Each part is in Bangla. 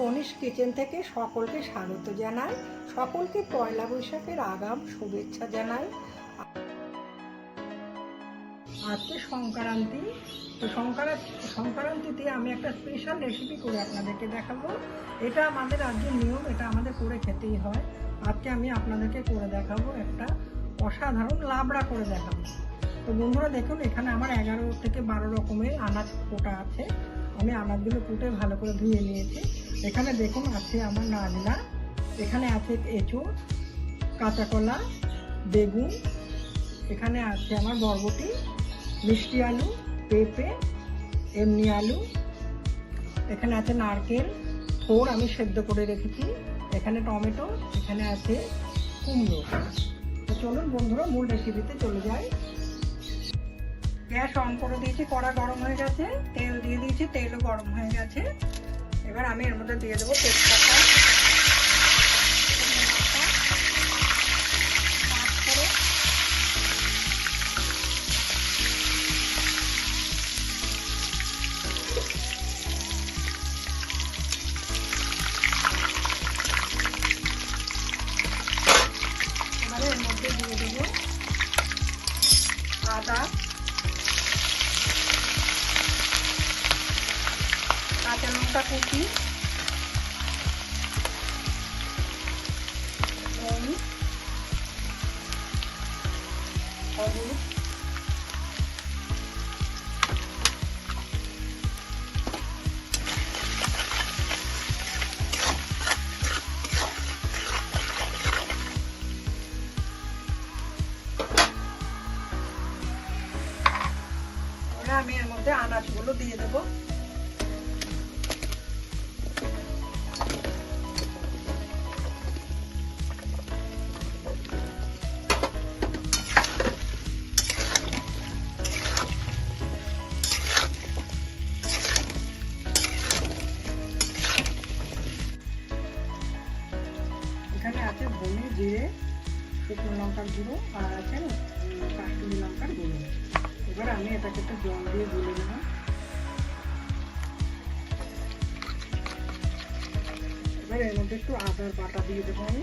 কনিষ কিচেন থেকে সকলকে স্বাগত জানাই। সকলকে পয়লা বৈশাখের আগাম শুভেচ্ছা জানাই। আজকে সংক্রান্তি, তো সংক্রান্তি, সংক্রান্তিতে আমি একটা স্পেশাল রেসিপি করে আপনাদেরকে দেখাবো। এটা আমাদের রাজ্যের নিয়ম, এটা আমাদের করে খেতেই হয়। আজকে আমি আপনাদেরকে করে দেখাবো একটা অসাধারণ লাবড়া করে দেখাবো। তো বন্ধুরা দেখুন, এখানে আমার এগারো থেকে বারো রকমের আনাজ কোটা আছে। আমি আনাজগুলো কুটে ভালো করে ধুয়ে নিয়েছি। এখানে দেখুন, আছে আমার নাজলা এখানে আছে এঁচড় কাঁচা কলা বেগুন, এখানে আছে আমার বরবটি, মিষ্টি আলু, পেঁপে, এমনি আলু, এখানে আছে নারকেল, থোড় আমি সেদ্ধ করে রেখেছি, এখানে টমেটো, এখানে আছে কুমড়ো। তো চলুন বন্ধুরা, মূল রেসিপিতে চলে যাই। গ্যাস অন করে দিয়েছি, কড়া গরম হয়ে গেছে, তেল দিয়ে দিয়েছি, তেলও গরম হয়ে গেছে। এবার আমি এর মধ্যে দিয়ে দেবো তেজপাতা। লঙ্কা, এর মধ্যে দিয়ে দেবো আদা। কাঁচা লঙ্কা কুচি হলুদ আমি এর মধ্যে আনাজগুলো দিয়ে দেবো। শুকনো লঙ্কার গুঁড়ো আর আছে কাশ্মীরি লঙ্কার গুঁড়ো। এবার আমি এটাকে একটু জল দিয়ে গুলে নেব। এবার এর মধ্যে একটু আদার বাটা দিয়ে দেবো আমি।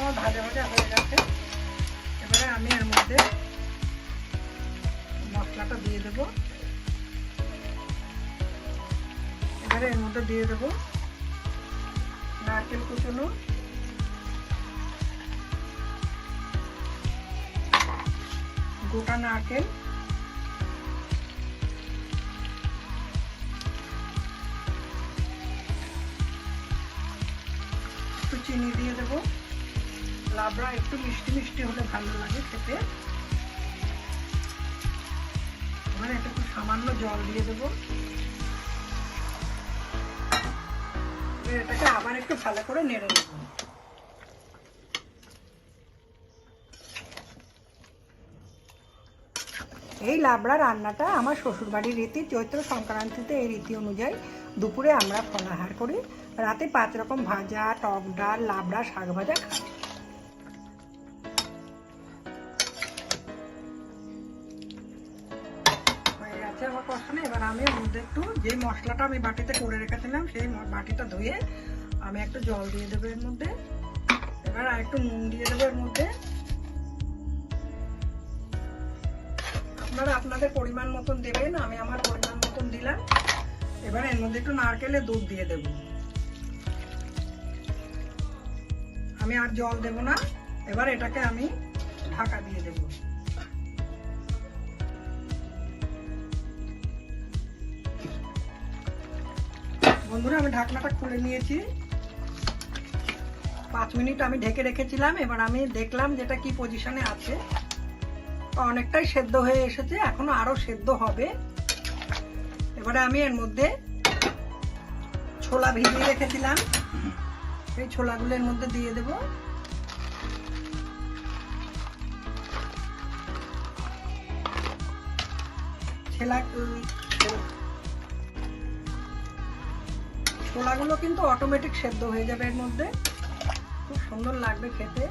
আমার ভাজা ভাজা হয়ে গেছে। এবারে আমি এর মধ্যে মশলাটা দিয়ে দেব। এবারে এর মধ্যে দিয়ে দেব নারকেল কুচুনো। গোটা নারকেল। লাবড়া একটু মিষ্টি মিষ্টি হলে ভালো লাগে খেতে। এবার এটা একটু সামান্য জল দিয়ে দেবো। এটাকে আবার একটু ভালো করে নেড়ে নেব। এই লাবড়া রান্নাটা আমার শ্বশুরবাড়ির রীতি, চৈত্র সংক্রান্তিতে এই রীতি অনুযায়ী দুপুরে আমরা ফলাহার করি। রাতে পাঁচ রকম ভাজা, টক ডাল, লাবড়া, শাক ভাজা খাই। হয়ে গেছে আমার কষানো, এবার আমি মধ্যে একটু যে মশলাটা আমি বাটিতে করে রেখেছিলাম, সেই বাটিটা ধুয়ে আমি একটু জল দিয়ে দেবো এর মধ্যে। এবার আর একটু নুন দিয়ে দেবো এর মধ্যে। আপনারা আপনাদের পরিমাণ মতন দেবেন, আমি আমার পরিমাণ মতন দিলাম। এবার এর মধ্যে একটু নারকেলের দুধ দিয়ে দেব। আমি আর জল দেব না, এবার এটাকে আমি ঢাকা দিয়ে দেব। বন্ধুরা, আমি ঢাকনাটা খুলে নিয়েছি। পাঁচ মিনিট আমি ঢেকে রেখেছিলাম, এবার আমি দেখলাম যেটা কি পজিশনে আছে। অনেকটাই সেদ্ধ হয়ে এসেছে, এখনও আরও সেদ্ধ হবে। এবারে আমি এর মধ্যে ছোলা ভিজিয়ে রেখেছিলাম। এই ছোলাগুলো এর মধ্যে দিয়ে দেব। ছেলা ছোলাগুলো কিন্তু অটোমেটিক সেদ্ধ হয়ে যাবে এর মধ্যে। খুব সুন্দর লাগবে খেতে।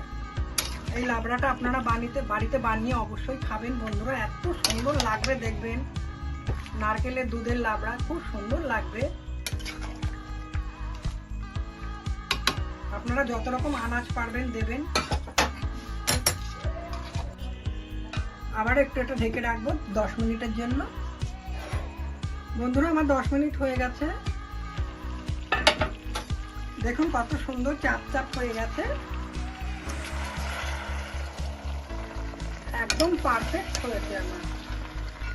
এই লাবড়াটা আপনারা বানিতে বাড়িতে বানিয়ে অবশ্যই খাবেন বন্ধুরা। এত সুন্দর লাগবে দেখবেন। নারকেলের দুধের লাবড়া খুব সুন্দর লাগবে। আপনারা যত রকম আনাজ পারবেন দেবেন। আবার একটু একটু ঢেকে রাখব দশ মিনিটের জন্য। বন্ধুরা, আমার দশ মিনিট হয়ে গেছে। দেখুন কত সুন্দর চাপ চাপ হয়ে গেছে। একদম পারফেক্ট হয়েছে আমার।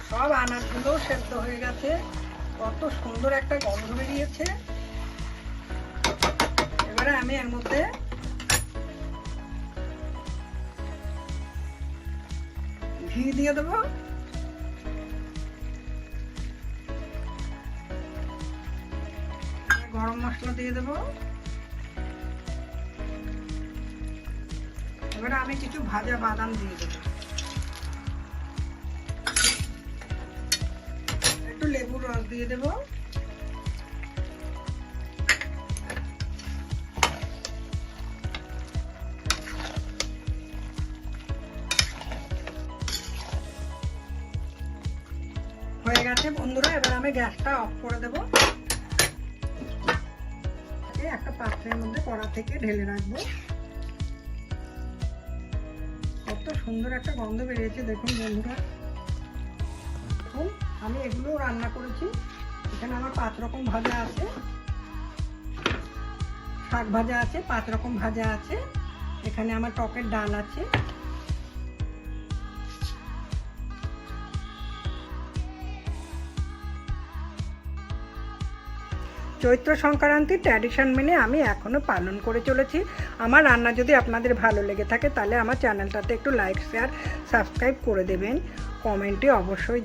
সব আনাজগুলো সেদ্ধ হয়ে গেছে। কত সুন্দর একটা গন্ধ বেরিয়েছে। এবারে আমি এর মধ্যে ঘি দিয়ে দেবো। গরম মশলা দিয়ে দেবো। এবারে আমি কিছু ভাজা বাদাম দিয়ে দেবো। একটু লেবুর রস দিয়ে দেবো। হয়ে গেছে বন্ধুরা, এবার আমি গ্যাসটা অফ করে দেবো। একটা পাত্রের মধ্যে কড়া থেকে ঢেলে রাখব। কত সুন্দর একটা গন্ধ বেরিয়েছে, দেখুন বন্ধুরা। দেখুন, আমি এগুলো রান্না করেছি। এখানে আমার পাঁচ রকম ভাজা আছে। শাক ভাজা আছে, পাঁচ রকম ভাজা আছে। এখানে আমার টকের ডাল আছে। চৈত্র সংক্রান্তি ট্র্যাডিশন মেনে আমি এখনও পালন করে চলেছি। আমার রান্না যদি আপনাদের ভালো লেগে থাকে, তাহলে আমার চ্যানেলটাতে একটু লাইক শেয়ার সাবস্ক্রাইব করে দেবেন। কমেন্টে অবশ্যই